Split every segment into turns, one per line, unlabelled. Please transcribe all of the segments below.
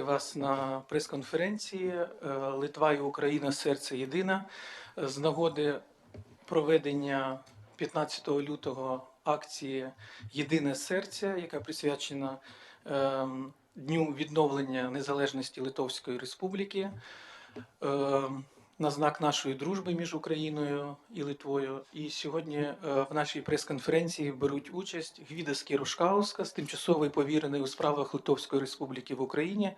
вас на прес-конференції е, Литва і Україна серце єдина з нагоди проведення 15 лютого акції Єдине серце, яка присвячена ем, Дню відновлення незалежності Литовської Республіки. На знак нашої дружби між Україною і Литвою. І сьогодні е, в нашій прес-конференції беруть участь Гвідас Кірушкаускас, тимчасовий повірений у справах Литовської Республіки в Україні,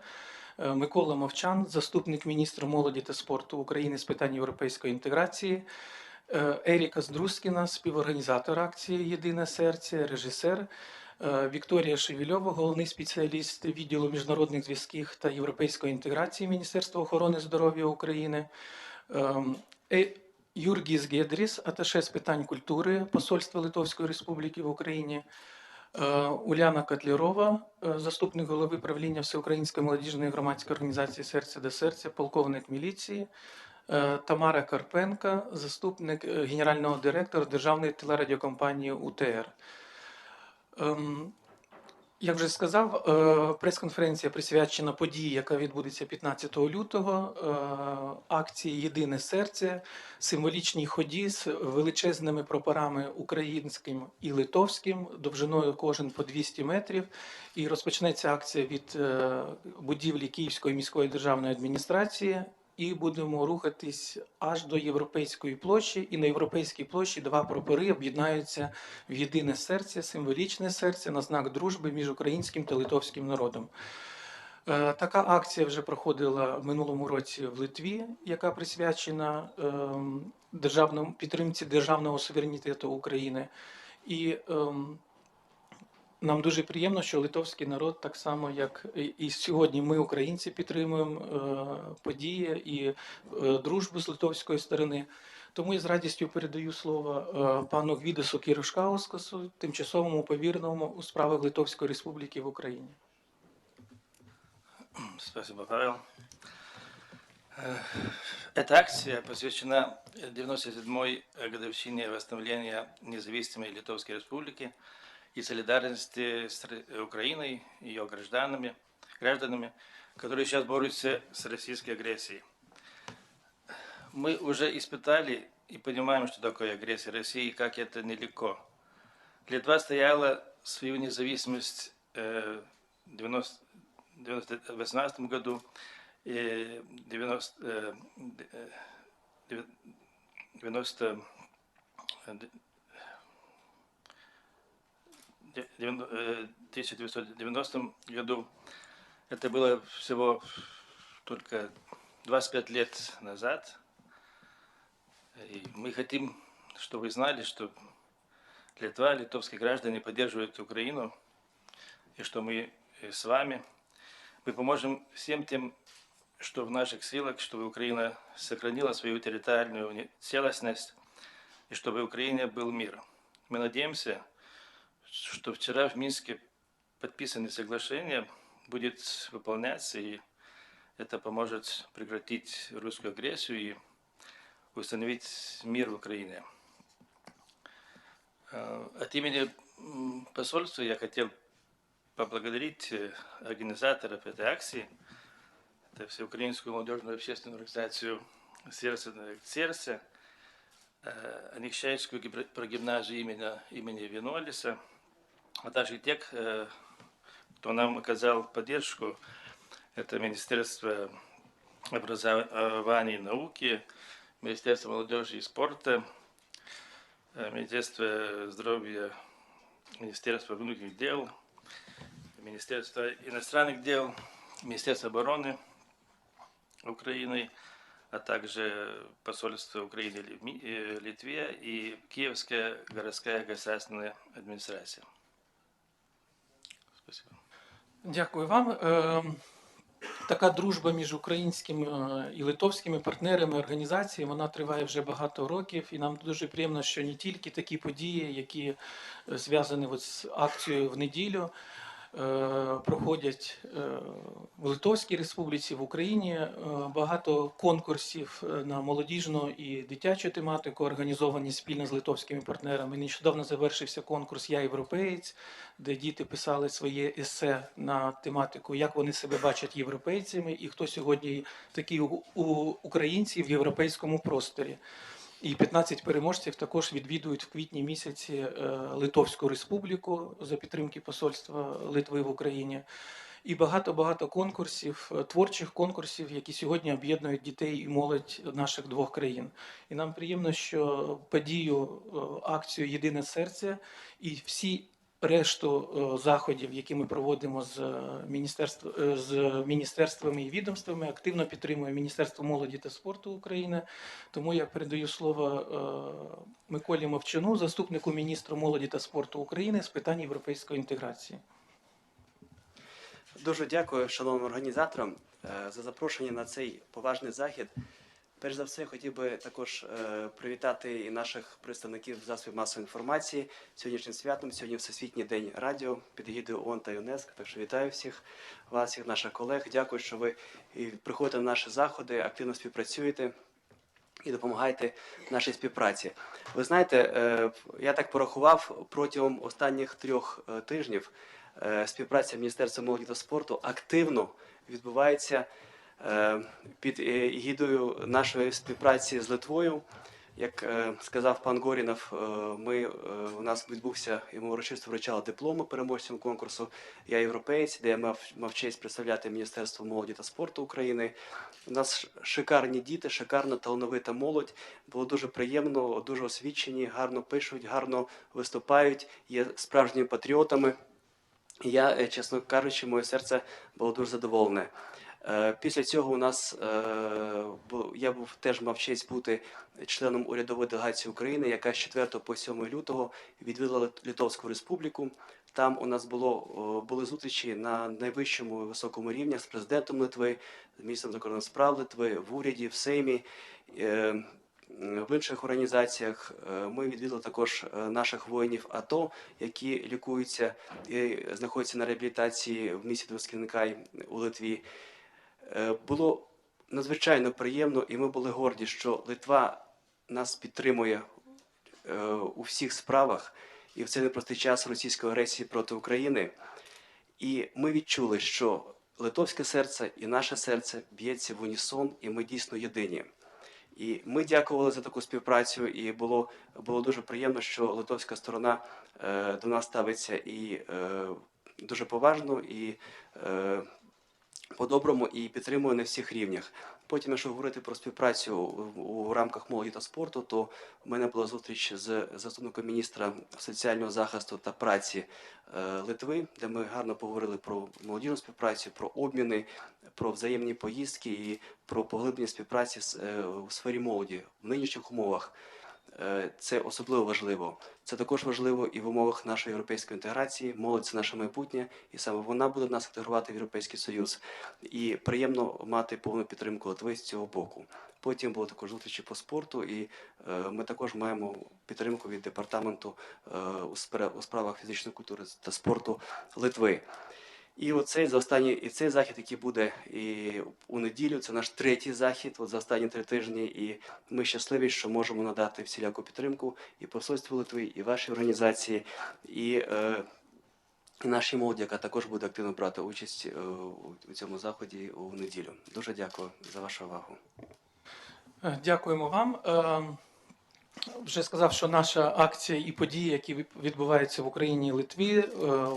е, Микола Мовчан, заступник міністра молоді та спорту України з питань європейської інтеграції, е, Еріка Здрускіна, співорганізатор акції Єдине серце, режисер. Вікторія Шевільова, головний спеціаліст відділу міжнародних зв'язків та європейської інтеграції Міністерства охорони здоров'я України, Юргіс Гедріс, аташе з питань культури Посольства Литовської Республіки в Україні, е, Уляна Котлірова, е, заступник голови правління Всеукраїнської молодіжної громадської організації Серце до серця, полковник міліції, е, Тамара Карпенка, заступник е, генерального директора Державної телерадіокомпанії УТР. Як вже сказав, е, прес-конференція присвячена події, яка відбудеться 15 лютого. е, Акції Єдине серце, символічній ході з величезними прапорами українським і литовським, довжиною кожен по 200 метрів. І розпочнеться акція від е, будівлі Київської міської державної адміністрації. І будемо рухатись аж до європейської площі. І на європейській площі два прапори об'єднаються в єдине серце, символічне серце на знак дружби між українським та литовським народом. Е, Така акція вже проходила в минулому році в Литві, яка присвячена ем, державному підтримці державного суверенітету України. І ем, нам дуже приємно, що литовський народ, так само як і- сьогодні, ми, українці, підтримуємо е, події і е, дружбу з литовської сторони. Тому я з радістю передаю слово е, пану Гвідесу Кірушкаускасу, тимчасовому повіреному у справах Литовської Республіки в Україні.
Спасибо, Павел. Эта акция посвящена 97-й годовщине восстановления независимой Литовской Республики и солидарности с Р- Украиной ее гражданами, гражданами, которые сейчас борются с российской агрессией. Мы уже испытали и понимаем, что такое агрессия России и как это нелегко. Литва стояла свою независимость э, в 90 1918 году и 90, э, э, девя- 90 э, д- де- девяно- э, 1990 году. Это было всего только 25 лет назад. И мы хотим, чтобы вы знали, что Литва, литовские граждане поддерживают Украину, и что мы э, с вами – мы поможем всем тем, что в наших силах, чтобы Украина сохранила свою территориальную целостность и чтобы в Украине был мир. Мы надеемся, что вчера в Минске подписанное соглашение будет выполняться, и это поможет прекратить русскую агрессию и установить мир в Украине. Э, От имени посольства я хотел поблагодарить э, организаторов этой акции. Это Всеукраинскую молодежную общественную организацию «Сердце на сердце», э, Аникщайскую гибр- прогимназию имени, имени Винолиса, а также тех, кто нам оказал поддержку. Это Министерство образования и науки, Министерство молодежи и спорта, э, Министерство здоровья, Министерство внутренних дел – Министерство иностранных дел, Министерство обороны Украины, а также посольство Украины в Литве и Киевская городская государственная администрация.
Дякую вам. Е, Така дружба між українськими е, і литовськими партнерами організації вона триває вже багато років, і нам дуже приємно, що не тільки такі події, які е, зв'язані з акцією в неділю, проходять е, в Литовській Республіці, в Україні е, багато конкурсів е, на молодіжну і дитячу тематику, організовані спільно з литовськими партнерами. Нещодавно завершився конкурс Я європеєць, де діти писали своє есе на тематику, як вони себе бачать європейцями, і хто сьогодні такі українці в європейському просторі. І 15 переможців також відвідують в квітні місяці е, Литовську Республіку за підтримки посольства Литви в Україні. І багато-багато конкурсів, е, творчих конкурсів, які сьогодні об'єднують дітей і молодь наших двох країн. І нам приємно, що подію, е, акцію Єдине серце і всі решту е, заходів, які ми проводимо з, е, е, з міністерствами і відомствами, активно підтримує Міністерство молоді та спорту України. Тому я передаю слово Миколі Мовчану, заступнику міністра молоді та спорту України з питань європейської інтеграції.
Дуже дякую шановним організаторам за запрошення на цей поважний захід. Перш за все, хотів би також е, привітати і наших представників засобів масової інформації сьогоднішнім святом. Сьогодні Всесвітній день радіо під егідою ООН та ЮНЕСКО. Так що вітаю всіх вас, всіх наших колег. Дякую, що ви приходите на наші заходи, активно співпрацюєте і допомагаєте нашій співпраці. Ви знаєте, е, я так порахував протягом останніх трьох е, тижнів е, співпраця Міністерства молоді та спорту активно відбувається під е, егідою нашої співпраці з Литвою. Як е, сказав пан Горінов, е, ми, е, у нас відбувся йому урочисто вручали дипломи переможцям конкурсу Я європеєць, де я мав, мав честь представляти Міністерство молоді та спорту України. У нас шикарні діти, шикарна талановита молодь. Було дуже приємно, дуже освічені, гарно пишуть, гарно виступають, є справжніми патріотами. Я, е, чесно кажучи, моє серце було дуже задоволене. Е, Після цього у нас е, я був теж мав честь бути членом урядової делегації України, яка з 4 по 7 лютого відвідала Литовську Республіку. Там у нас було були зустрічі на найвищому високому рівні з президентом Литви, з міністром закордонних справ Литви, в уряді, в Сеймі. Е, в інших організаціях ми відвідали також наших воїнів АТО, які лікуються і знаходяться на реабілітації в місті Двоскінкай у Литві. Е, Було надзвичайно приємно, і ми були горді, що Литва нас підтримує е, у всіх справах і в цей непростий час російської агресії проти України. І ми відчули, що литовське серце і наше серце б'ється в унісон, і ми дійсно єдині. І ми дякували за таку співпрацю, і було, було дуже приємно, що литовська сторона е, до нас ставиться і е, дуже поважно, і е, по-доброму, і підтримує на всіх рівнях. Потім, якщо говорити про співпрацю у, рамках молоді та спорту, то в мене була зустріч з заступником міністра соціального захисту та праці е, Литви, де ми гарно поговорили про молодіжну співпрацю, про обміни, про взаємні поїздки і про поглиблення співпраці е, у сфері молоді в нинішніх умовах. Е, Це особливо важливо. Це також важливо і в умовах нашої європейської інтеграції. Молодь це наше майбутнє, і саме вона буде нас інтегрувати в Європейський Союз. І приємно мати повну підтримку Литви з цього боку. Потім було також зустрічі по спорту, і е, ми також маємо підтримку від департаменту е, у спра- у справах фізичної культури та спорту Литви. І оцей за останній і цей захід, який буде і у неділю, це наш третій захід от за останні три тижні. І ми щасливі, що можемо надати всіляку підтримку і посольству Литви, і вашій організації, і, е, і нашій молоді, яка також буде активно брати участь е, у- цьому заході у неділю. Дуже дякую за вашу увагу.
Е, Дякуємо вам. Вже сказав, що наша акція і події, які відбуваються в Україні і Литві, е,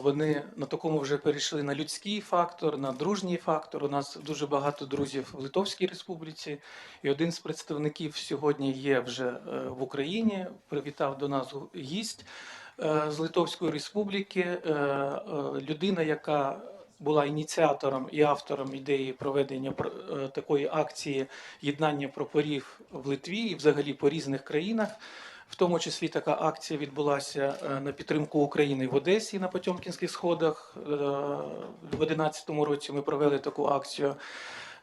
вони на такому вже перейшли на людський фактор, на дружній фактор. У нас дуже багато друзів в Литовській Республіці, і один з представників сьогодні є вже е, в Україні. Привітав до нас гість е, з Литовської Республіки. Людина, яка була ініціатором і автором ідеї проведення пр- е, такої акції єднання прапорів в Литві і взагалі по різних країнах. В тому числі така акція відбулася е, на підтримку України в Одесі на Потьомкінських сходах. Е, В 2011 році ми провели таку акцію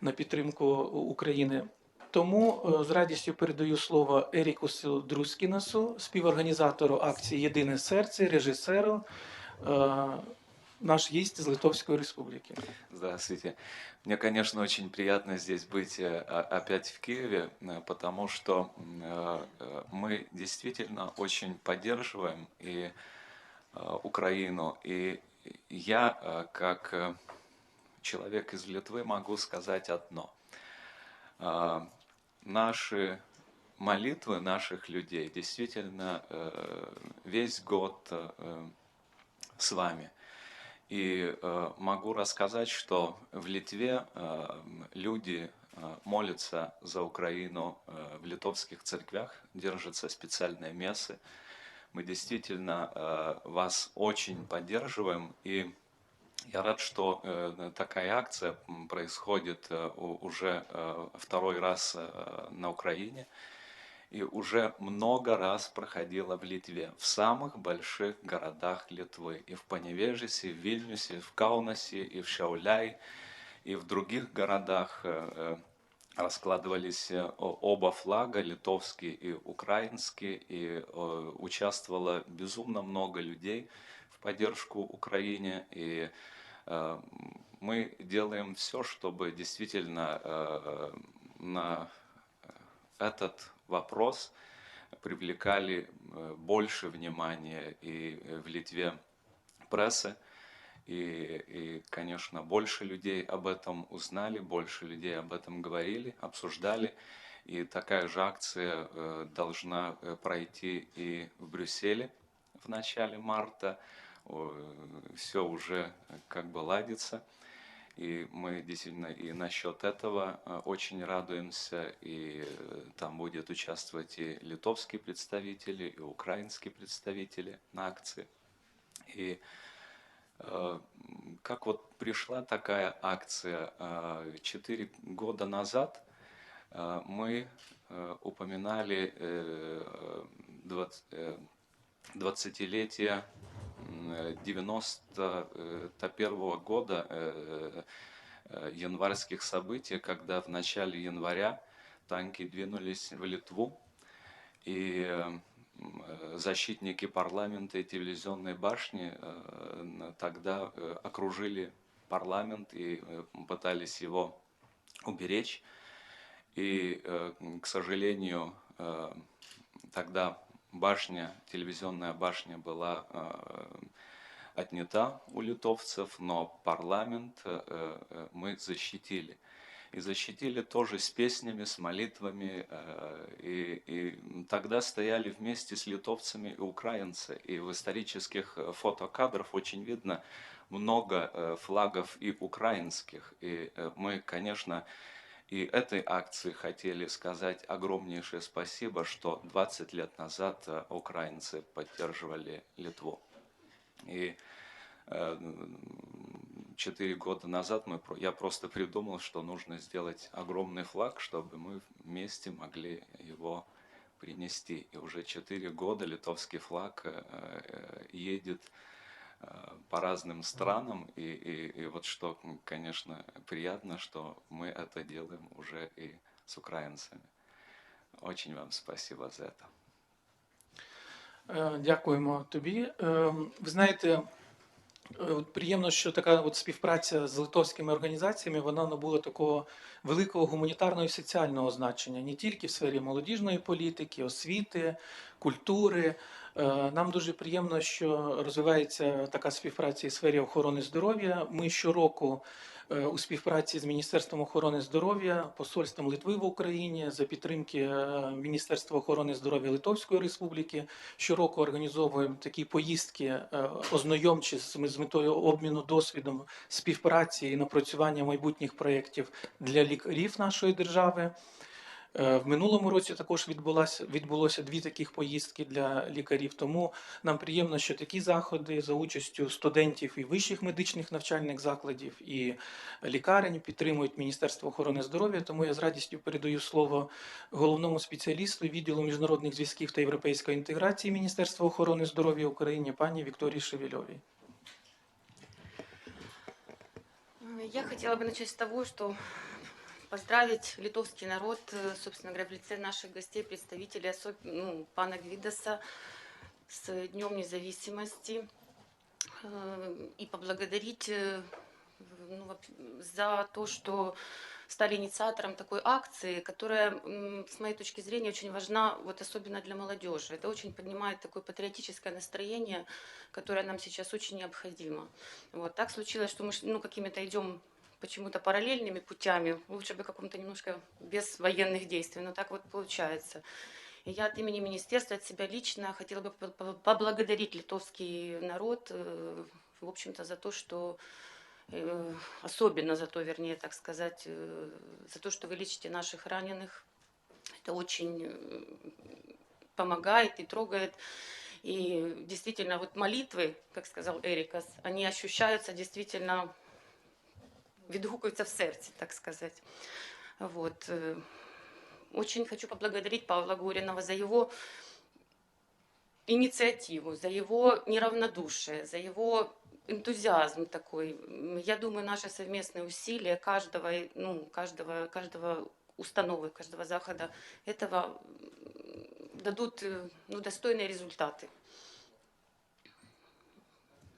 на підтримку України. Тому з радістю передаю слово Ерікусу Друскінасу, співорганізатору акції Єдине серце, режисеру. Е, наш гість з Литовської Республіки.
Здравствуйте. Мне, конечно, очень приятно здесь быть э, о- опять в Киеве, э, потому что м, э, э, мы действительно очень поддерживаем и э, Украину. И я, э, как э, человек из Литвы, могу сказать одно. А, Наши молитвы наших людей действительно э, весь год э, с вами. и э, могу рассказать, что в Литве э, люди э, молятся за Украину э, в литовских церквях, держатся специальные мессы. Мы действительно э, вас очень поддерживаем, и я рад, что э, такая акция происходит э, уже э, второй раз э, на Украине и уже много раз проходила в Литве, в самых больших городах Литвы, и в Паневежисе, в Вильнюсе, в Каунасе, и в Шауляй, и в других городах э, э, раскладывались э, оба флага, литовский и украинский, и участвовало безумно много людей в поддержку Украине, и мы делаем все, чтобы действительно на этот вопрос привлекали э, больше внимания и э, в Литве прессы, и, и, конечно, больше людей об этом узнали, больше людей об этом говорили, обсуждали. И такая же акция э, должна пройти и в Брюсселе в начале марта. Все уже как бы ладится. И мы действительно и насчет этого э, очень радуемся. И э, там будет участвовать и литовские представители, и украинские представители на акции. И э, как вот пришла такая акция четыре года назад, мы упоминали э, двац- э, 20-летие м, э, 91 года э, э, январских событий, когда в начале января танки двинулись в Литву, и э, э, защитники парламента и телевизионной башни э, тогда э, окружили парламент и э, пытались его уберечь. И, э, к сожалению, э, тогда башня, телевизионная башня была э, отнята у литовцев, но парламент э, э, мы защитили. И защитили тоже с песнями, с молитвами. И, и тогда стояли вместе с литовцами и украинцы. И в исторических фотокадрах очень видно много флагов и украинских. И мы, конечно, и этой акции хотели сказать огромнейшее спасибо, что 20 лет назад э, украинцы поддерживали Литву. И э, четыре года назад мы, я просто придумал, что нужно сделать огромный флаг, чтобы мы вместе могли его принести. И уже четыре года литовский флаг э, едет по разным странам. И, и, и вот что, м, конечно, приятно, что мы это делаем уже и с украинцами. Очень вам спасибо за это.
Е, Дякуємо тобі. Е, Ви знаєте, е, от приємно, що така от співпраця з литовськими організаціями вона набула такого великого гуманітарного і соціального значення не тільки в сфері молодіжної політики, освіти, культури. Е, Нам дуже приємно, що розвивається така співпраця в сфері охорони здоров'я. Ми щороку е, у співпраці з Міністерством охорони здоров'я, посольством Литви в Україні за підтримки е, Міністерства охорони здоров'я Литовської Республіки щороку організовуємо такі поїздки ознайомчі з метою обміну досвідом співпраці і напрацювання майбутніх проєктів для лікарів нашої держави. Е, В минулому році також відбулося, відбулося дві таких поїздки для лікарів. Тому нам приємно, що такі заходи за участю студентів і вищих медичних навчальних закладів і лікарень підтримують Міністерство охорони здоров'я. Тому я з радістю передаю слово головному спеціалісту відділу міжнародних зв'язків та європейської інтеграції Міністерства охорони здоров'я України пані Вікторії Шевельовій.
Я хотела бы начать с того, что поздравить литовский народ, э, собственно говоря, в лице наших гостей, представителей, особ- ну, пана Гвидоса, с Днем независимости. э, и поблагодарить э, ну, за то, что стали инициатором такой акции, которая, с моей точки зрения, очень важна, вот особенно для молодежи. Это очень поднимает такое патриотическое настроение, которое нам сейчас очень необходимо. Вот так случилось, что мы ну, какими-то идем почему-то параллельными путями, лучше бы каком-то немножко без военных действий, но так вот получается. И я от имени министерства, от себя лично хотела бы по- по- поблагодарить литовский народ, э, в общем-то, за то, что э, особенно за то, вернее, так сказать, э, за то, что вы лечите наших раненых. Это очень помогает и трогает. И действительно, вот молитвы, как сказал Эрикас, они ощущаются действительно, відгукуються в сердце, так сказать. Вот. Очень хочу поблагодарить Павла Горинова за его инициативу, за его неравнодушие, за его энтузиазм такой. Я думаю, наши совместные усилия каждого, ну, каждого, каждого установы, каждого захода этого дадут э, ну, достойные результаты.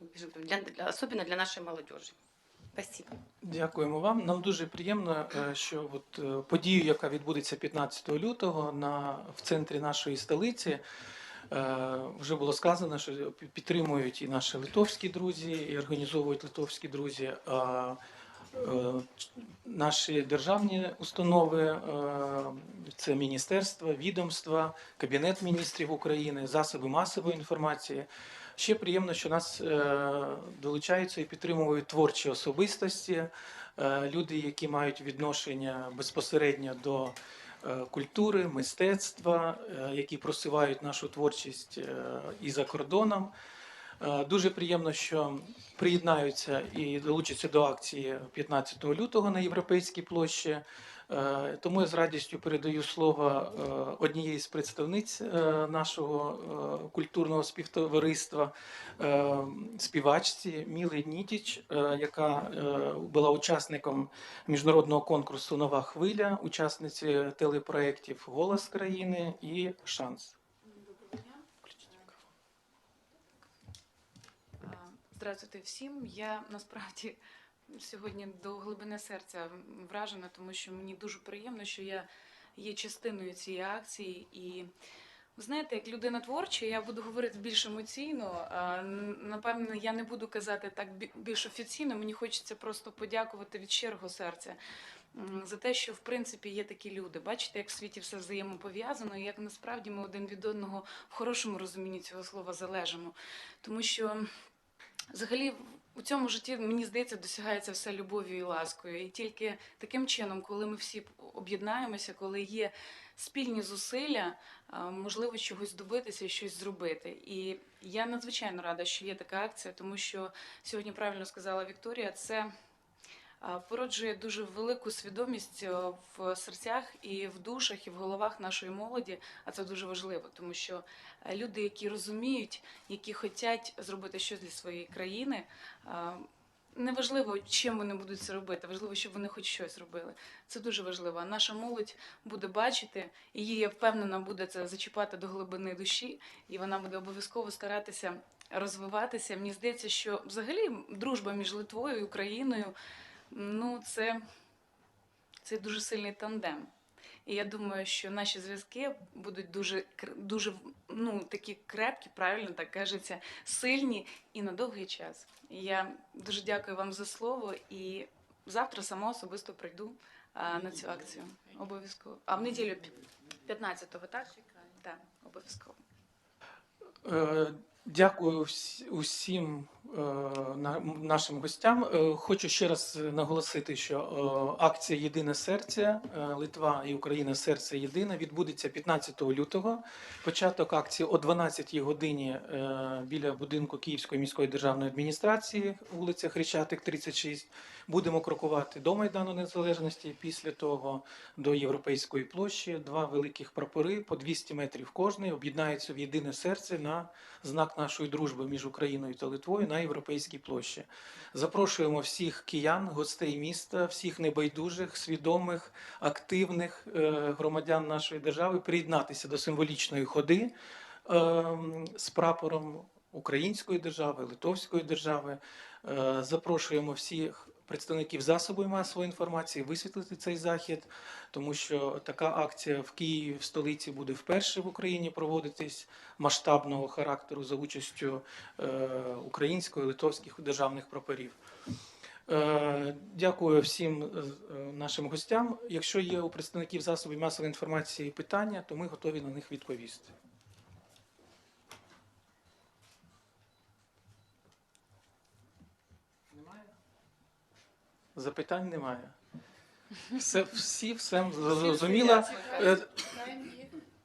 Для, для- особенно для нашей молодежи. Спасибо.
Дякуємо вам. Нам дуже приємно, е, що от е, подію, яка відбудеться 15 лютого на, в центрі нашої столиці, е, вже було сказано, що підтримують і наші литовські друзі, і організовують литовські друзі. Е, наші державні установи, е, це міністерства, відомства, Кабінет міністрів України, засоби масової інформації. Ще приємно, що нас е, долучаються і підтримують творчі особистості, люди, які мають відношення безпосередньо до культури, мистецтва, які просувають нашу творчість і за кордоном. Е, Дуже приємно, що приєднаються і долучаться до акції 15 лютого на Європейській площі. Е, Тому я з радістю передаю слово е, однієї з представниць нашого культурного співтовариства, співачці Міли Нітіч, яка була учасником міжнародного конкурсу Нова хвиля, учасниці телепроєктів Голос країни і Шанс.
А, Здравствуйте всім. Я насправді сьогодні до глибини серця вражена, тому що мені дуже приємно, що я є частиною цієї акції. І ви знаєте, як людина творча, я буду говорити більш емоційно. Напевно, я не буду казати так більш офіційно. Мені хочеться просто подякувати від щирого серця. За те, що в принципі є такі люди. Бачите, як в світі все взаємопов'язано, і як насправді ми один від одного в хорошому розумінні цього слова залежимо. Тому що Взагалі, у цьому житті, мені здається, досягається все любов'ю і ласкою. І тільки таким чином, коли ми всі об'єднаємося, коли є спільні зусилля, можливо чогось добитися щось зробити. І я надзвичайно рада, що є така акція, тому що сьогодні правильно сказала Вікторія, це породжує дуже велику свідомість в серцях і в душах, і в головах нашої молоді. А це дуже важливо, тому що е, люди, які розуміють, які хочуть зробити щось для своєї країни. Неважливо, чим вони будуть це робити, важливо, щоб вони хоч щось робили. Це дуже важливо. Наша молодь буде бачити, і її, я впевнена, буде це зачіпати до глибини душі, і вона буде обов'язково старатися розвиватися. Мені здається, що взагалі дружба між Литвою і Україною ну, це, це дуже сильний тандем. І я думаю, що наші зв'язки будуть дуже кр- дуже ну такі крепкі, правильно так кажеться, сильні і на довгий час. І я дуже дякую вам за слово. І завтра сама особисто прийду а, на цю акцію. Обов'язково. А в неділю пі- 15-го, так? Так, обов'язково.
Дякую усім е, на- нашим гостям. Е, Хочу ще раз наголосити, що е, акція Єдине серце Литва і Україна серце єдине відбудеться 15 лютого. Початок акції о 12 годині біля будинку Київської міської державної адміністрації, вулиця Хрещатик, 36. Будемо крокувати до Майдану Незалежності. Після того до Європейської площі. Два великих прапори по 200 метрів кожний об'єднаються в єдине серце на знак нашої дружби між Україною та Литвою на Європейській площі. Запрошуємо всіх киян, гостей міста, всіх небайдужих, свідомих, активних е, громадян нашої держави приєднатися до символічної ходи е, з прапором Української держави, Литовської держави. Е, Запрошуємо всіх представників засобів масової інформації висвітлити цей захід, тому що така акція в Києві, в столиці, буде вперше в Україні проводитись масштабного характеру за участю е, української, литовських державних прапорів. Е, Дякую всім е, нашим гостям. Якщо є у представників засобів масової інформації питання, то ми готові на них відповісти. Запитань немає. Все, всі все зрозуміло. Е,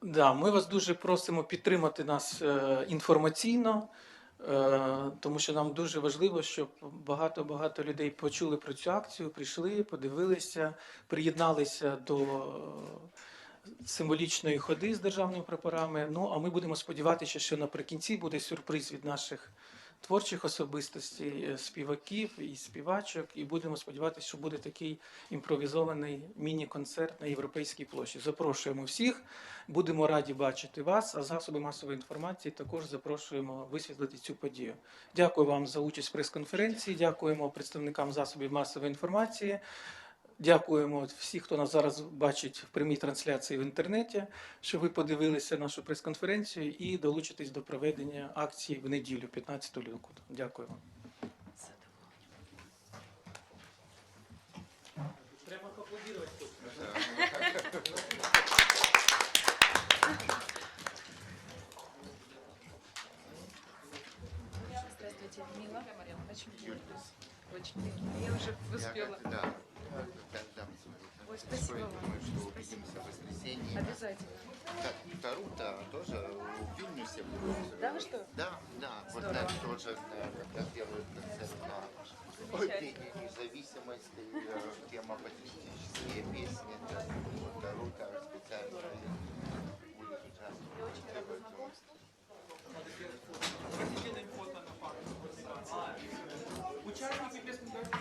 Да, ми вас дуже просимо підтримати нас е, інформаційно, е, тому що нам дуже важливо, щоб багато-багато людей почули про цю акцію, прийшли, подивилися, приєдналися до символічної ходи з державними прапорами. Ну а ми будемо сподіватися, що наприкінці буде сюрприз від наших творчих особистостей, е, співаків і співачок, і будемо сподіватися, що буде такий імпровізований міні-концерт на європейській площі. Запрошуємо всіх. Будемо раді бачити вас, а засоби масової інформації також запрошуємо висвітлити цю подію. Дякую вам за участь в прес-конференції. Дякуємо представникам засобів масової інформації. Дякуємо всіх, хто нас зараз бачить в прямій трансляції в інтернеті, що ви подивилися нашу прес-конференцію і долучитесь до проведення акції в неділю, 15 лютого. Дякую вам. Треба поаплодувати.
Здравствуйте, Мила. Очень приятно. Очень приятно. Я уже успела.
Я, да, да, да,
Ой, спасибо вам.
Думаю, что
Спасибо.
увидимся в воскресенье.
Обязательно.
Так, Тарута тоже в Вильнюсе будет.
Да, вы что?
Да, да. Вот так тоже, да, когда делают концерт на независимости, э, тема патриотические песни. да. Вот Тарута специально будет участвовать.
Я очень рада знакомству.
Учасники прес-конференції делаем фото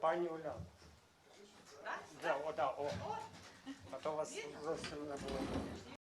Пані Оля. Да, о, да, о. А то вас зовсім не було.